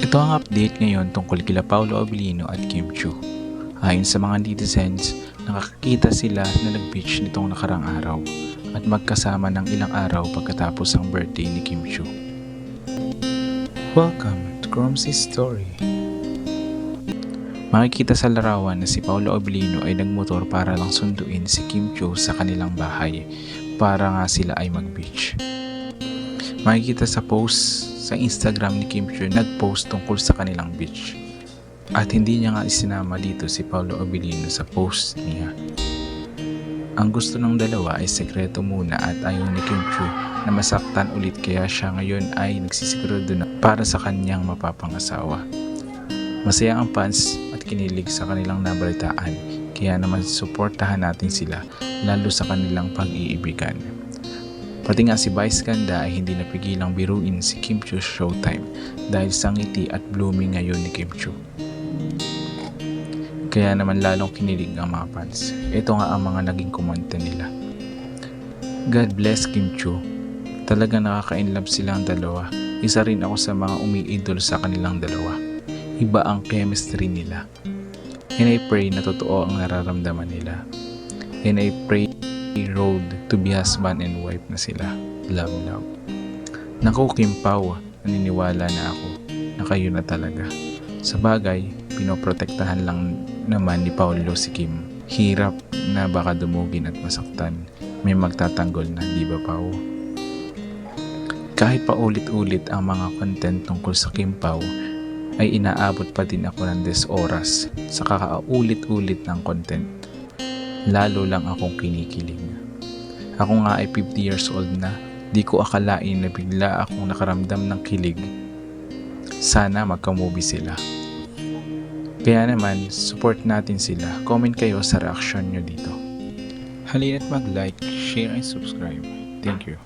Ito ang update ngayon tungkol kila Paolo Abilino at Kim Chu. Ayon sa mga netizens, nakakita sila na nag-beach nitong nakarang araw at magkasama ng ilang araw pagkatapos ang birthday ni Kim Chu. Welcome to Cromsy's Story. Makikita sa larawan na si Paolo Abilino ay nagmotor para lang sunduin si Kim Chu sa kanilang bahay para nga sila ay mag-beach. Makikita sa post sa Instagram ni Kim Chu nag-post tungkol sa kanilang beach. At hindi niya nga isinama dito si Paolo Abilino sa post niya. Ang gusto ng dalawa ay sekreto muna at ayaw ni Kim Chu na masaktan ulit kaya siya ngayon ay nagsisigurado na para sa kanyang mapapangasawa. Masaya ang fans at kinilig sa kanilang nabalitaan kaya naman suportahan natin sila lalo sa kanilang pag-iibigan. Pati nga si Vice Ganda ay hindi napigilang biruin si Kim Chu's showtime dahil sa ngiti at blooming ngayon ni Kim Chu. Kaya naman lalong kinilig ang mga fans. Ito nga ang mga naging komento nila. God bless Kim Chu. Talaga nakaka-inlove silang dalawa. Isa rin ako sa mga umiidol sa kanilang dalawa. Iba ang chemistry nila. And I pray na totoo ang nararamdaman nila. And I pray road to be husband and wife na sila. Love, love. Naku, Kim Pao, naniniwala na ako na kayo na talaga. Sa bagay, pinoprotektahan lang naman ni Paulo si Kim. Hirap na baka dumugin at masaktan. May magtatanggol na, di ba Pao? Kahit pa ulit-ulit ang mga content tungkol sa Kim Pao, ay inaabot pa din ako ng 10 oras sa kakaulit-ulit ng content. Lalo lang akong kinikilig. Ako nga ay 50 years old na, di ko akalain na bigla akong nakaramdam ng kilig. Sana magka-movie sila. Kaya naman, support natin sila. Comment kayo sa reaction nyo dito. Halina't mag-like, share, and subscribe. Thank you.